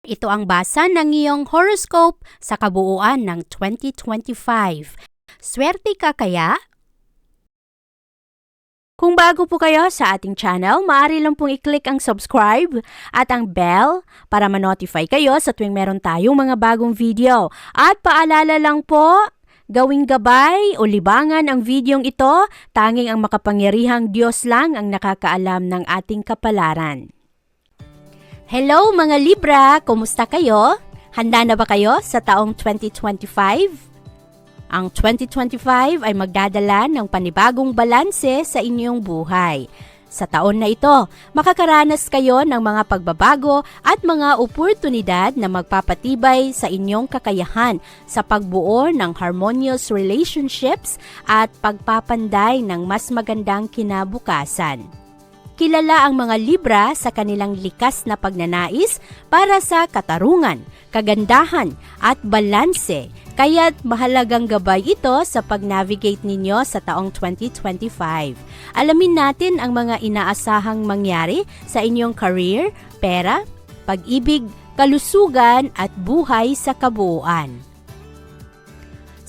Ito ang basa ng iyong horoscope sa kabuuan ng 2025. Swerte ka kaya? Kung bago po kayo sa ating channel, maaari lang pong i-click ang subscribe at ang bell para ma-notify kayo sa tuwing meron tayong mga bagong video. At paalala lang po, gawing gabay o libangan ang videong ito, tanging ang makapangyarihang Diyos lang ang nakakaalam ng ating kapalaran. Hello mga Libra! Kumusta kayo? Handa na ba kayo sa taong 2025? Ang 2025 ay magdadala ng panibagong balanse sa inyong buhay. Sa taon na ito, makakaranas kayo ng mga pagbabago at mga oportunidad na magpapatibay sa inyong kakayahan sa pagbuo ng harmonious relationships at pagpapanday ng mas magandang kinabukasan. Kilala ang mga Libra sa kanilang likas na pagnanais para sa katarungan, kagandahan at balanse, kaya't mahalagang gabay ito sa pag-navigate ninyo sa taong 2025. Alamin natin ang mga inaasahang mangyari sa inyong career, pera, pag-ibig, kalusugan at buhay sa kabuuan.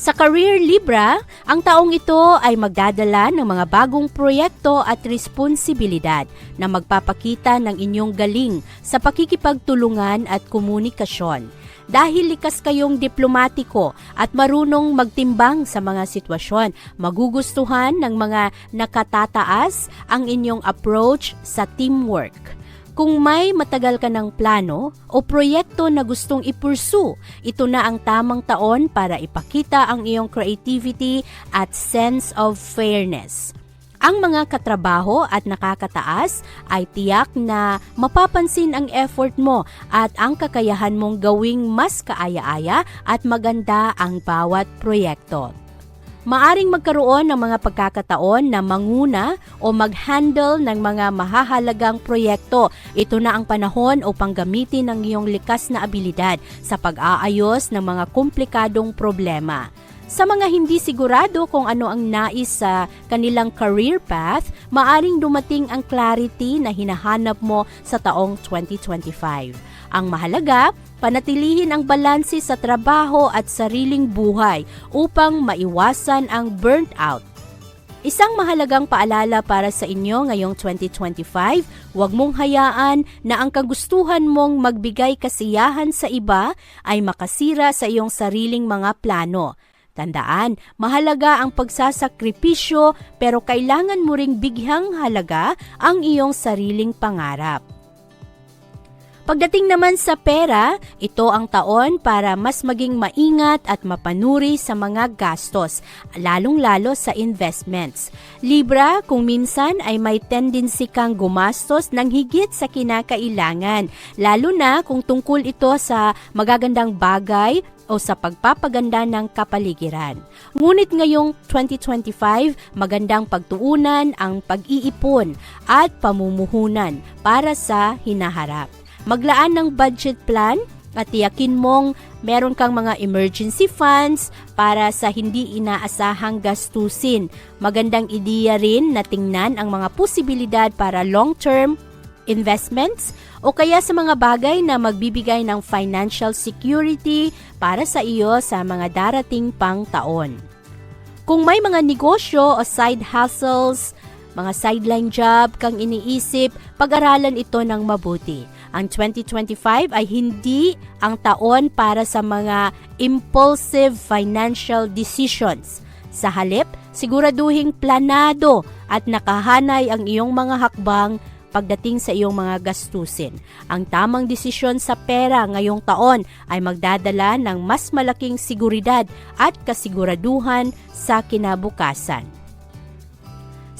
Sa Career Libra, ang taong ito ay magdadala ng mga bagong proyekto at responsibilidad na magpapakita ng inyong galing sa pakikipagtulungan at komunikasyon. Dahil likas kayong diplomatiko at marunong magtimbang sa mga sitwasyon, magugustuhan ng mga nakatataas ang inyong approach sa teamwork. Kung may matagal ka ng plano o proyekto na gustong ipursu, ito na ang tamang taon para ipakita ang iyong creativity at sense of fairness. Ang mga katrabaho at nakakataas ay tiyak na mapapansin ang effort mo at ang kakayahan mong gawing mas kaaya-aya at maganda ang bawat proyekto. Maaring magkaroon ng mga pagkakataon na manguna o mag-handle ng mga mahahalagang proyekto. Ito na ang panahon upang gamitin ang iyong likas na abilidad sa pag-aayos ng mga komplikadong problema. Sa mga hindi sigurado kung ano ang nais sa kanilang career path, maaring dumating ang clarity na hinahanap mo sa taong 2025. Ang mahalaga, panatilihin ang balanse sa trabaho at sariling buhay upang maiwasan ang burnt out. Isang mahalagang paalala para sa inyo ngayong 2025, huwag mong hayaan na ang kagustuhan mong magbigay kasiyahan sa iba ay makasira sa iyong sariling mga plano. Tandaan, mahalaga ang pagsasakripisyo pero kailangan mo ring bigyang halaga ang iyong sariling pangarap. Pagdating naman sa pera, ito ang taon para mas maging maingat at mapanuri sa mga gastos, lalong-lalo sa investments. Libra, kung minsan ay may tendency kang gumastos ng higit sa kinakailangan, lalo na kung tungkol ito sa magagandang bagay o sa pagpapaganda ng kapaligiran. Ngunit ngayong 2025, magandang pagtuunan ang pag-iipon at pamumuhunan para sa hinaharap. Maglaan ng budget plan at tiyakin mong meron kang mga emergency funds para sa hindi inaasahang gastusin. Magandang ideya rin na tingnan ang mga posibilidad para long-term investments o kaya sa mga bagay na magbibigay ng financial security para sa iyo sa mga darating pang taon. Kung may mga negosyo o side hustles, mga sideline job kang iniisip, pag-aralan ito ng mabuti. Ang 2025 ay hindi ang taon para sa mga impulsive financial decisions. Sa halip, siguraduhing planado at nakahanay ang iyong mga hakbang pagdating sa iyong mga gastusin. Ang tamang desisyon sa pera ngayong taon ay magdadala ng mas malaking seguridad at kasiguraduhan sa kinabukasan.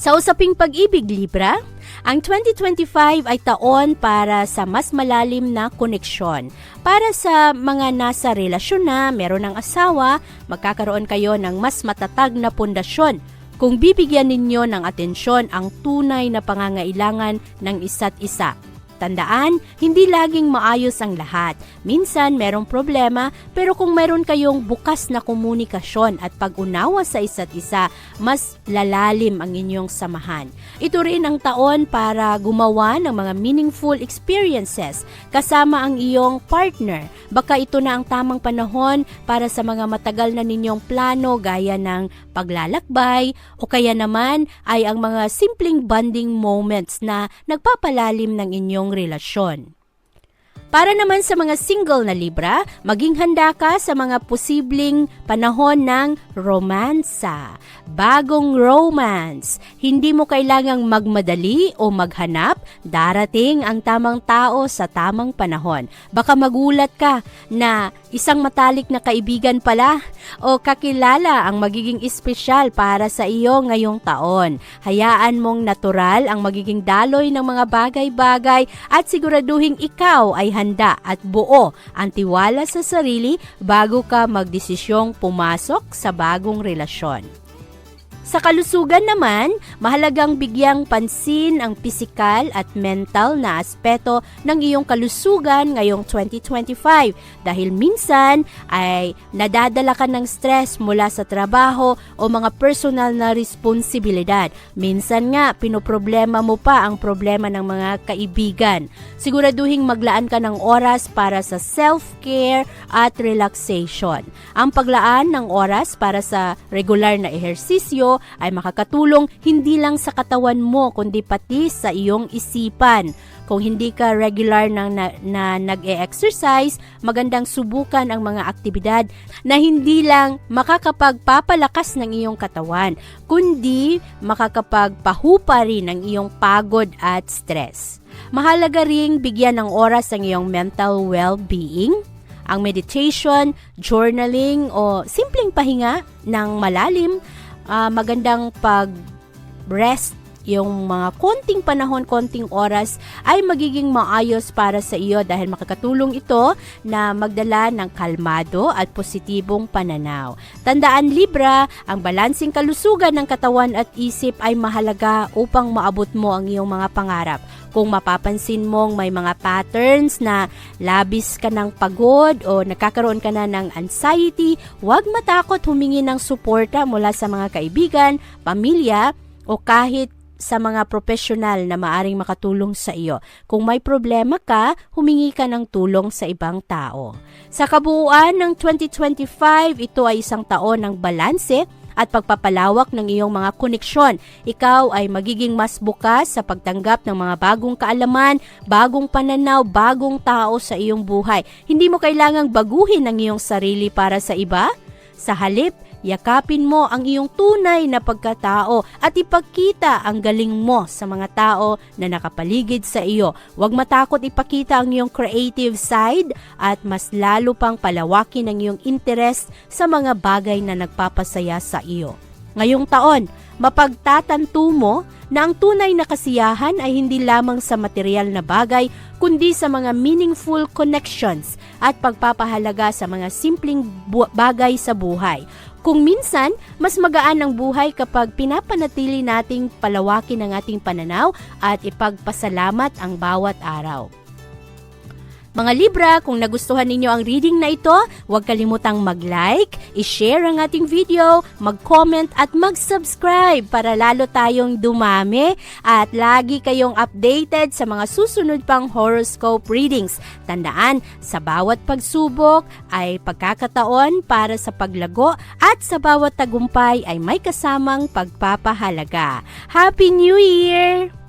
Sa usaping pag-ibig, Libra, Ang 2025 ay taon para sa mas malalim na koneksyon. Para sa mga nasa relasyon na meron ng asawa, magkakaroon kayo ng mas matatag na pundasyon kung bibigyan ninyo ng atensyon ang tunay na pangangailangan ng isa't isa. Tandaan, hindi laging maayos ang lahat. Minsan merong problema, pero kung meron kayong bukas na komunikasyon at pag-unawa sa isa't isa, mas lalalim ang inyong samahan. Ito rin ang taon para gumawa ng mga meaningful experiences kasama ang iyong partner. Baka ito na ang tamang panahon para sa mga matagal na ninyong plano gaya ng paglalakbay o kaya naman ay ang mga simpleng bonding moments na nagpapalalim ng inyong relasyon. Para naman sa mga single na Libra, maging handa ka sa mga posibleng panahon ng romansa. Bagong romance. Hindi mo kailangang magmadali o maghanap. Darating ang tamang tao sa tamang panahon. Baka magulat ka na isang matalik na kaibigan pala o kakilala ang magiging espesyal para sa iyo ngayong taon. Hayaan mong natural ang magiging daloy ng mga bagay-bagay at siguraduhin ikaw ay handa at buo ang tiwala sa sarili bago ka magdesisyong pumasok sa bagong relasyon. Sa kalusugan naman, mahalagang bigyang pansin ang pisikal at mental na aspeto ng iyong kalusugan ngayong 2025 dahil minsan ay nadadala ka ng stress mula sa trabaho o mga personal na responsibilidad. Minsan nga, pinoproblema mo pa ang problema ng mga kaibigan. Siguraduhin maglaan ka ng oras para sa self-care at relaxation. Ang paglaan ng oras para sa regular na ehersisyo ay makakatulong hindi lang sa katawan mo kundi pati sa iyong isipan. Kung hindi ka regular na, na, na nag-e-exercise, magandang subukan ang mga aktibidad na hindi lang makakapagpapalakas ng iyong katawan, kundi makakapagpahupa rin ng iyong pagod at stress. Mahalaga ring bigyan ng oras ang iyong mental well-being ang meditation, journaling o simpleng pahinga ng malalim ah, magandang pag-rest yung mga konting panahon, konting oras ay magiging maayos para sa iyo dahil makakatulong ito na magdala ng kalmado at positibong pananaw. Tandaan Libra, ang balansing kalusugan ng katawan at isip ay mahalaga upang maabot mo ang iyong mga pangarap. Kung mapapansin mong may mga patterns na labis ka ng pagod o nakakaroon ka na ng anxiety, huwag matakot humingi ng suporta mula sa mga kaibigan, pamilya, o kahit sa mga profesional na maaring makatulong sa iyo. Kung may problema ka, humingi ka ng tulong sa ibang tao. Sa kabuuan ng 2025, ito ay isang taon ng balanse at pagpapalawak ng iyong mga koneksyon. Ikaw ay magiging mas bukas sa pagtanggap ng mga bagong kaalaman, bagong pananaw, bagong tao sa iyong buhay. Hindi mo kailangang baguhin ang iyong sarili para sa iba. Sa halip, yakapin mo ang iyong tunay na pagkatao at ipakita ang galing mo sa mga tao na nakapaligid sa iyo. Huwag matakot ipakita ang iyong creative side at mas lalo pang palawakin ang iyong interest sa mga bagay na nagpapasaya sa iyo. Ngayong taon, mapagtatanto mo na ang tunay na kasiyahan ay hindi lamang sa material na bagay kundi sa mga meaningful connections at pagpapahalaga sa mga simpleng bagay sa buhay. Kung minsan, mas magaan ang buhay kapag pinapanatili nating palawakin ang ating pananaw at ipagpasalamat ang bawat araw. Mga Libra, kung nagustuhan ninyo ang reading na ito, huwag kalimutang mag-like, i-share ang ating video, mag-comment at mag-subscribe para lalo tayong dumami at lagi kayong updated sa mga susunod pang horoscope readings. Tandaan, sa bawat pagsubok ay pagkakataon para sa paglago at sa bawat tagumpay ay may kasamang pagpapahalaga. Happy New Year!